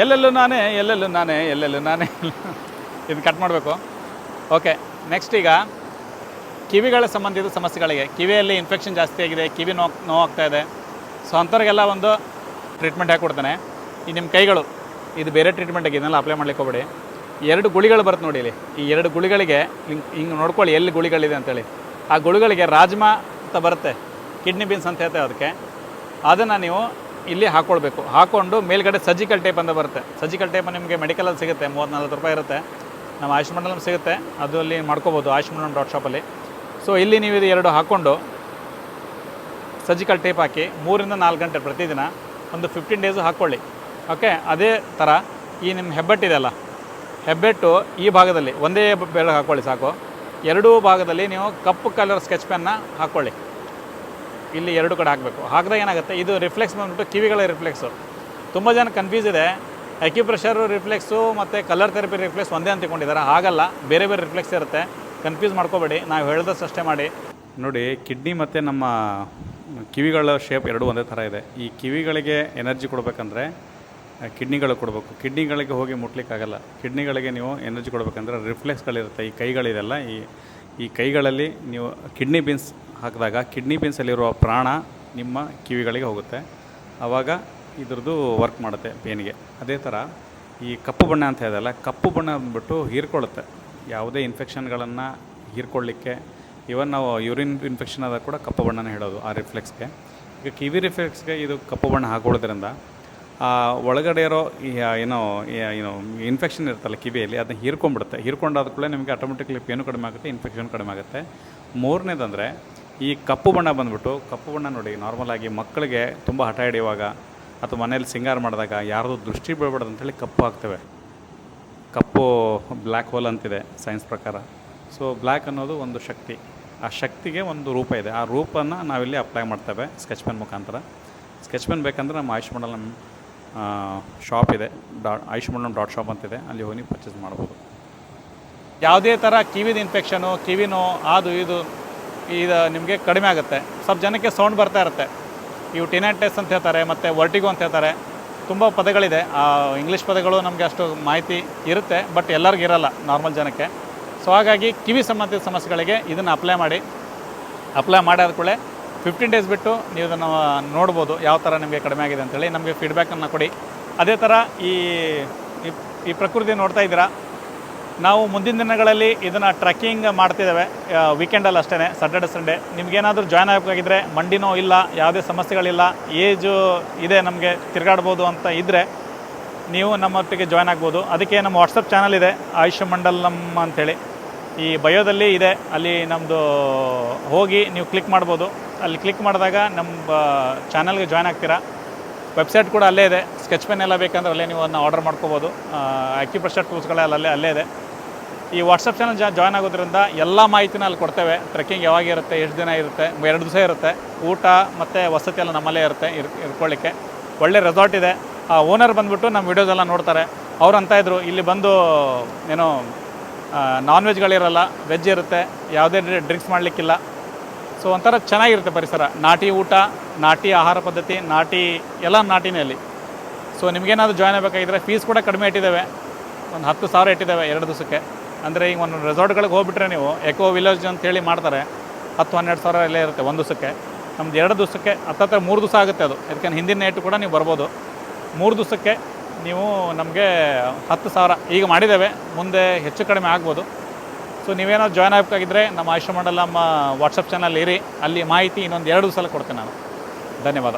ಎಲ್ಲೆಲ್ಲೂ ನಾನೇ ಎಲ್ಲೆಲ್ಲೂ ನಾನೇ ಎಲ್ಲೆಲ್ಲೂ ನಾನೇ. ಇದು ಕಟ್ ಮಾಡಬೇಕು. ಓಕೆ ನೆಕ್ಸ್ಟ್ ಈಗ ಕಿವಿಗಳ ಸಂಬಂಧಿತ ಸಮಸ್ಯೆಗಳಿಗೆ, ಕಿವಿಯಲ್ಲಿ ಇನ್ಫೆಕ್ಷನ್ ಜಾಸ್ತಿ ಆಗಿದೆ, ಕಿವಿ ನೋವು ನೋವಾಗ್ತಾ ಇದೆ. ಸೊ ಅಂಥವ್ರಿಗೆಲ್ಲ ಒಂದು ಟ್ರೀಟ್ಮೆಂಟ್ ಹಾಕ್ಕೊಡ್ತಾನೆ. ಈ ನಿಮ್ಮ ಕೈಗಳು, ಇದು ಬೇರೆ ಟ್ರೀಟ್ಮೆಂಟಿಗೆ ಇದನ್ನೆಲ್ಲ ಅಪ್ಲೈ ಮಾಡ್ಲಿಕ್ಕೆ ಹೋಗ್ಬೇಡಿ. ಎರಡು ಗುಳಿಗಳು ಬರುತ್ತೆ ನೋಡಿ ಇಲ್ಲಿ. ಈ ಎರಡು ಗುಳಿಗಳಿಗೆ, ಹಿಂಗೆ ಹಿಂಗೆ ನೋಡ್ಕೊಳ್ಳಿ, ಎಲ್ಲಿ ಗುಳಿಗಳಿದೆ ಅಂತೇಳಿ. ಆ ಗುಳಿಗಳಿಗೆ ರಾಜ್ಮಾ ಅಂತ ಬರುತ್ತೆ, ಕಿಡ್ನಿ ಬೀನ್ಸ್ ಅಂತ ಹೇಳ್ತೇವೆ ಅದಕ್ಕೆ. ಅದನ್ನು ನೀವು ಇಲ್ಲಿ ಹಾಕೊಳ್ಬೇಕು. ಹಾಕೊಂಡು ಮೇಲ್ಗಡೆ ಸರ್ಜಿಕಲ್ ಟೇಪ್ ಅಂತ ಬರುತ್ತೆ. ಸರ್ಜಿಕಲ್ ಟೇಪ್ ನಿಮಗೆ ಮೆಡಿಕಲಲ್ಲಿ ಸಿಗುತ್ತೆ ಮೂವತ್ತು ನಲ್ವತ್ತು ರೂಪಾಯಿ ಇರುತ್ತೆ. ನಮ್ಮ ಆಯುಷ್ ಮಂಡಲಂ ಸಿಗುತ್ತೆ. ಅದು ಅಲ್ಲಿ ಮಾಡ್ಕೋಬೋದು, ಆಯುಷ್ ಮಂಡಲಂ ಡಾಟ್ ಶಾಪಲ್ಲಿ ಸೊ ಇಲ್ಲಿ ನೀವು ಇದು ಎರಡು ಹಾಕ್ಕೊಂಡು ಸರ್ಜಿಕಲ್ ಟೇಪ್ ಹಾಕಿ ಮೂರಿಂದ ನಾಲ್ಕು ಗಂಟೆ ಪ್ರತಿದಿನ ಒಂದು ಫಿಫ್ಟೀನ್ ಡೇಸು ಹಾಕ್ಕೊಳ್ಳಿ ಓಕೆ ಅದೇ ಥರ ಈ ನಿಮ್ಮ ಹೆಬ್ಬೆಟ್ಟು ಇದೆಯಲ್ಲ, ಹೆಬ್ಬೆಟ್ಟು ಈ ಭಾಗದಲ್ಲಿ ಒಂದೇ ಬೆಳಗ್ಗೆ ಹಾಕ್ಕೊಳ್ಳಿ ಸಾಕು. ಎರಡೂ ಭಾಗದಲ್ಲಿ ನೀವು ಕಪ್ಪು ಕಲರ್ ಸ್ಕೆಚ್ ಪೆನ್ನ ಹಾಕ್ಕೊಳ್ಳಿ ಇಲ್ಲಿ ಎರಡು ಕಡೆ ಹಾಕಬೇಕು. ಹಾಕಿದಾಗ ಏನಾಗುತ್ತೆ? ಇದು ರಿಫ್ಲೆಕ್ಸ್ ಬಂದ್ಬಿಟ್ಟು ಕಿವಿಗಳ ರಿಫ್ಲೆಕ್ಸು ತುಂಬ ಜನ ಕನ್ಫ್ಯೂಸ್ ಇದೆ. ಅಕ್ಯುಪ್ರೆಷರು ರಿಫ್ಲೆಕ್ಸು ಮತ್ತು ಕಲರ್ ಥೆರಪಿ ರಿಫ್ಲೆಕ್ಸ್ ಒಂದೇ ಅಂತ ಆಗಲ್ಲ ಹಾಗಲ್ಲ, ಬೇರೆ ಬೇರೆ ರಿಫ್ಲೆಕ್ಸ್ ಇರುತ್ತೆ. ಕನ್ಫ್ಯೂಸ್ ಮಾಡ್ಕೋಬೇಡಿ. ನಾವು ಹೇಳ್ದಷ್ಟು ಅಷ್ಟೇ ಮಾಡಿ. ನೋಡಿ ಕಿಡ್ನಿ ಮತ್ತು ನಮ್ಮ ಕಿವಿಗಳ ಶೇಪ್ ಎರಡೂ ಒಂದೇ ಥರ ಇದೆ. ಈ ಕಿವಿಗಳಿಗೆ ಎನರ್ಜಿ ಕೊಡಬೇಕಂದ್ರೆ ಕಿಡ್ನಿಗಳು ಕೊಡಬೇಕು. ಕಿಡ್ನಿಗಳಿಗೆ ಹೋಗಿ ಮುಟ್ಲಿಕ್ಕಾಗಲ್ಲ. ಕಿಡ್ನಿಗಳಿಗೆ ನೀವು ಎನರ್ಜಿ ಕೊಡಬೇಕಂದ್ರೆ ರಿಫ್ಲೆಕ್ಸ್ಗಳಿರುತ್ತೆ ಈ ಕೈಗಳಿದೆಲ್ಲ, ಈ ಈ ಕೈಗಳಲ್ಲಿ ನೀವು ಕಿಡ್ನಿ ಬೀನ್ಸ್ ಹಾಕಿದಾಗ ಕಿಡ್ನಿ ಬೀನ್ಸಲ್ಲಿರುವ ಪ್ರಾಣ ನಿಮ್ಮ ಕಿವಿಗಳಿಗೆ ಹೋಗುತ್ತೆ. ಆವಾಗ ಇದ್ರದ್ದು ವರ್ಕ್ ಮಾಡುತ್ತೆ ಪೇನಿಗೆ. ಅದೇ ಥರ ಈ ಕಪ್ಪು ಬಣ್ಣ ಅಂತ ಇದೆಯಲ್ಲ ಕಪ್ಪು ಬಣ್ಣ ಬಂದುಬಿಟ್ಟು ಹೀರ್ಕೊಳ್ಳುತ್ತೆ. ಯಾವುದೇ ಇನ್ಫೆಕ್ಷನ್ಗಳನ್ನು ಹೀರ್ಕೊಳ್ಳಿಕ್ಕೆ ಇವನ್ ನಾವು ಯೂರಿನ್ ಇನ್ಫೆಕ್ಷನ್ ಆದಾಗ ಕೂಡ ಕಪ್ಪು ಬಣ್ಣನ ಹೇಳೋದು ಆ ರಿಫ್ಲೆಕ್ಸ್ಗೆ ಈಗ ಕಿವಿ ರಿಫ್ಲೆಕ್ಸ್ಗೆ ಇದು ಕಪ್ಪು ಬಣ್ಣ ಹಾಕೊಳ್ಳೋದ್ರಿಂದ, ಆ ಒಳಗಡೆ ಇರೋ ಏನೋ ಏನೋ ಇನ್ಫೆಕ್ಷನ್ ಇರುತ್ತಲ್ಲ ಕಿವಿಯಲ್ಲಿ, ಅದನ್ನ ಹೀರ್ಕೊಂಡ್ಬಿಡುತ್ತೆ. ಹೀರ್ಕೊಂಡಾದ ಕೂಡ ನಿಮಗೆ ಆಟೋಮೆಟಿಕ್ಲಿ ಪೇನು ಕಡಿಮೆ ಆಗುತ್ತೆ ಇನ್ಫೆಕ್ಷನ್ ಕಡಿಮೆ ಆಗುತ್ತೆ. ಮೂರನೇದಂದರೆ ಈ ಕಪ್ಪು ಬಣ್ಣ ಬಂದ್ಬಿಟ್ಟು, ಕಪ್ಪು ಬಣ್ಣ ನೋಡಿ ನಾರ್ಮಲಾಗಿ ಮಕ್ಕಳಿಗೆ ತುಂಬ ಹಠ ಹಿಡಿಯುವಾಗ ಅಥವಾ ಮನೇಲಿ ಸಿಂಗಾರ ಮಾಡಿದಾಗ ಯಾರ್ದು ದೃಷ್ಟಿ ಬೀಳ್ಬಾರ್ದು ಅಂತೇಳಿ ಕಪ್ಪು ಹಾಕ್ತೇವೆ. ಕಪ್ಪು ಬ್ಲ್ಯಾಕ್ ಹೋಲ್ ಅಂತಿದೆ ಸೈನ್ಸ್ ಪ್ರಕಾರ. ಸೊ ಬ್ಲ್ಯಾಕ್ ಅನ್ನೋದು ಒಂದು ಶಕ್ತಿ. ಆ ಶಕ್ತಿಗೆ ಒಂದು ರೂಪ ಇದೆ. ಆ ರೂಪನ ನಾವಿಲ್ಲಿ ಅಪ್ಲೈ ಮಾಡ್ತೇವೆ ಸ್ಕೆಚ್ ಪೆನ್ ಮುಖಾಂತರ. ಸ್ಕೆಚ್ ಪೆನ್ ಬೇಕಂದ್ರೆ ನಮ್ಮ ಆಯುಷ್ ಮಂಡಲಂ ಶಾಪ್ ಇದೆ. ಡಾ ಆಯುಷ್ ಮಂಡಲಂ ಡಾಟ್ ಶಾಪ್ ಅಂತಿದೆ. ಅಲ್ಲಿ ಹೋಗಿ ಪರ್ಚೇಸ್ ಮಾಡ್ಬೋದು. ಯಾವುದೇ ಥರ ಕಿವಿದ ಇನ್ಫೆಕ್ಷನು ಕಿವಿನೋ ಅದು ಇದು ಇದು ನಿಮಗೆ ಕಡಿಮೆ ಆಗುತ್ತೆ. ಸ್ವಲ್ಪ ಜನಕ್ಕೆ ಸೌಂಡ್ ಬರ್ತಾ ಇರುತ್ತೆ. ಇವು ಟಿನೆಟೆಸ್ ಅಂತ ಹೇಳ್ತಾರೆ, ಮತ್ತು ವರ್ಟಿಗೋ ಅಂತ ಹೇಳ್ತಾರೆ. ತುಂಬ ಪದಗಳಿದೆ. ಆ, ಇಂಗ್ಲೀಷ್ ಪದಗಳು ನಮಗೆ ಅಷ್ಟು ಮಾಹಿತಿ ಇರುತ್ತೆ, ಬಟ್ ಎಲ್ಲರಿಗೂ ಇರಲ್ಲ ನಾರ್ಮಲ್ ಜನಕ್ಕೆ. ಸೊ ಹಾಗಾಗಿ ಕಿವಿ ಸಂಬಂಧಿತ ಸಮಸ್ಯೆಗಳಿಗೆ ಇದನ್ನು ಅಪ್ಲೈ ಮಾಡಿ. ಅಪ್ಲೈ ಮಾಡಾದ ಕೂಡಲೇ ಫಿಫ್ಟೀನ್ ಡೇಸ್ ಬಿಟ್ಟು ನೀವು ಇದನ್ನು ನೋಡ್ಬೋದು, ಯಾವ ಥರ ನಿಮಗೆ ಕಡಿಮೆ ಆಗಿದೆ ಅಂತೇಳಿ. ನಮಗೆ ಫೀಡ್ಬ್ಯಾಕನ್ನು ಕೊಡಿ. ಅದೇ ಥರ ಈ- ಈ ಪ್ರಕೃತಿ ನೋಡ್ತಾ ಇದ್ದೀರಾ? ನಾವು ಮುಂದಿನ ದಿನಗಳಲ್ಲಿ ಇದನ್ನು ಟ್ರೆಕ್ಕಿಂಗ್ ಮಾಡ್ತಿದ್ದೇವೆ. ವೀಕೆಂಡಲ್ಲಿ ಅಷ್ಟೇ ಸಟರ್ಡೆ ಸಂಡೇ ನಿಮಗೇನಾದರೂ ಜಾಯ್ನ್ ಆಗಬೇಕಾಗಿದ್ದರೆ ಮಂಡಿನೋ ಇಲ್ಲ, ಯಾವುದೇ ಸಮಸ್ಯೆಗಳಿಲ್ಲ ಏಜು ಇದೆ ನಮಗೆ ತಿರುಗಾಡ್ಬೋದು ಅಂತ ಇದ್ದರೆ ನೀವು ನಮ್ಮೊಟ್ಟಿಗೆ ಜಾಯ್ನ್ ಆಗ್ಬೋದು. ಅದಕ್ಕೆ ನಮ್ಮ ವಾಟ್ಸಪ್ ಚಾನಲ್ ಇದೆ ಆಯುಷ್ ಮಂಡಲಂ ಅಂಥೇಳಿ ಈ ಬಯೋದಲ್ಲಿ ಇದೆ, ಅಲ್ಲಿ ನಮ್ಮದು ಹೋಗಿ ನೀವು ಕ್ಲಿಕ್ ಮಾಡ್ಬೋದು. ಅಲ್ಲಿ ಕ್ಲಿಕ್ ಮಾಡಿದಾಗ ನಮ್ಮ ಚಾನಲ್ಗೆ ಜಾಯ್ನ್ ಆಗ್ತೀರಾ. ವೆಬ್ಸೈಟ್ ಕೂಡ ಅಲ್ಲೇ ಇದೆ ಸ್ಕೆಚ್ ಪೆನ್ ಎಲ್ಲ ಬೇಕಂದ್ರೆ ಅಲ್ಲೇ ನೀವು ಅದನ್ನ ಆರ್ಡರ್ ಮಾಡ್ಕೋಬೋದು ಅಕ್ಯುಪ್ರೆಷರ್ ಟೂಲ್ಸ್ಗಳೆಲ್ಲ ಅಲ್ಲೇ ಅಲ್ಲೇ ಇದೆ. ಈ ವಾಟ್ಸಪ್ ಚಾನಲ್ ಜಾಯ್ನ್ ಆಗೋದ್ರಿಂದ ಎಲ್ಲ ಮಾಹಿತಿನ ಅಲ್ಲಿ ಕೊಡ್ತೇವೆ. ಟ್ರೆಕ್ಕಿಂಗ್ ಯಾವಾಗ ಇರುತ್ತೆ, ಎಷ್ಟು ದಿನ ಇರುತ್ತೆ ಎರಡು ದಿವಸ ಇರುತ್ತೆ. ಊಟ ಮತ್ತು ವಸತಿ ಎಲ್ಲ ನಮ್ಮಲ್ಲೇ ಇರುತ್ತೆ, ಇರ್ ಇರ್ಕೊಳ್ಳಿಕ್ಕೆ. ಒಳ್ಳೆ ರೆಸಾರ್ಟ್ ಇದೆ. ಆ ಓನರ್ ಬಂದುಬಿಟ್ಟು ನಮ್ಮ ವಿಡಿಯೋಸ್ ಎಲ್ಲ ನೋಡ್ತಾರೆ. ಅವ್ರು ಅಂತ ಇದ್ರು, ಇಲ್ಲಿ ಬಂದು ಏನು ನಾನ್ ವೆಜ್ಗಳಿರಲ್ಲ ವೆಜ್ ಇರುತ್ತೆ, ಯಾವುದೇ ಡ್ರಿಂಕ್ಸ್ ಮಾಡಲಿಕ್ಕಿಲ್ಲ. ಸೊ ಒಂಥರ ಚೆನ್ನಾಗಿರುತ್ತೆ ಪರಿಸರ. ನಾಟಿ ಊಟ, ನಾಟಿ ಆಹಾರ ಪದ್ಧತಿ, ನಾಟಿ ಎಲ್ಲ ನಾಟಿನೇ ಅಲ್ಲಿ. ಸೊ ನಿಮಗೇನಾದರೂ ಜಾಯ್ನ್ ಆಗಬೇಕಾಗಿದ್ರೆ ಫೀಸ್ ಕೂಡ ಕಡಿಮೆ ಇಟ್ಟಿದ್ದೇವೆ. ಒಂದು ಹತ್ತು ಸಾವಿರ ಇಟ್ಟಿದ್ದೇವೆ ಎರಡು ದಿವಸಕ್ಕೆ. ಅಂದರೆ ಈಗ ಒಂದು ರೆಸಾರ್ಟ್ಗಳಿಗೆ ಹೋಗ್ಬಿಟ್ರೆ ನೀವು ಎಕೋ ವಿಲೇಜ್ ಅಂತೇಳಿ ಮಾಡ್ತಾರೆ. ಹತ್ತು, ಹನ್ನೆರಡು ಸಾವಿರ ಎಲ್ಲ ಇರುತ್ತೆ ಒಂದು ದಿವಸಕ್ಕೆ. ನಮ್ದು ಎರಡು ದಿವಸಕ್ಕೆ, ಹತ್ತತ್ರ ಮೂರು ದಿವಸ ಆಗುತ್ತೆ ಅದು. ಅದಕ್ಕೆ ಹಿಂದಿನ ನೈಟು ಕೂಡ ನೀವು ಬರ್ಬೋದು. ಮೂರು ದಿವಸಕ್ಕೆ ನೀವು ನಮಗೆ ಹತ್ತು ಸಾವಿರ ಈಗ ಮಾಡಿದ್ದೇವೆ. ಮುಂದೆ ಹೆಚ್ಚು ಕಡಿಮೆ ಆಗ್ಬೋದು. ಸೊ ನೀವೇನಾದ್ರು ಜಾಯ್ನ್ ಆಗಬೇಕಾಗಿದ್ದರೆ ನಮ್ಮ ಆಯುಷ್ ಮಂಡಲ ನಮ್ಮ ವಾಟ್ಸಪ್ ಚಾನಲ್ ಇರಿ. ಅಲ್ಲಿ ಮಾಹಿತಿ ಇನ್ನೊಂದು ಎರಡು ದಿವಸ ಕೊಡ್ತೇನೆ ನಾನು. ಧನ್ಯವಾದ.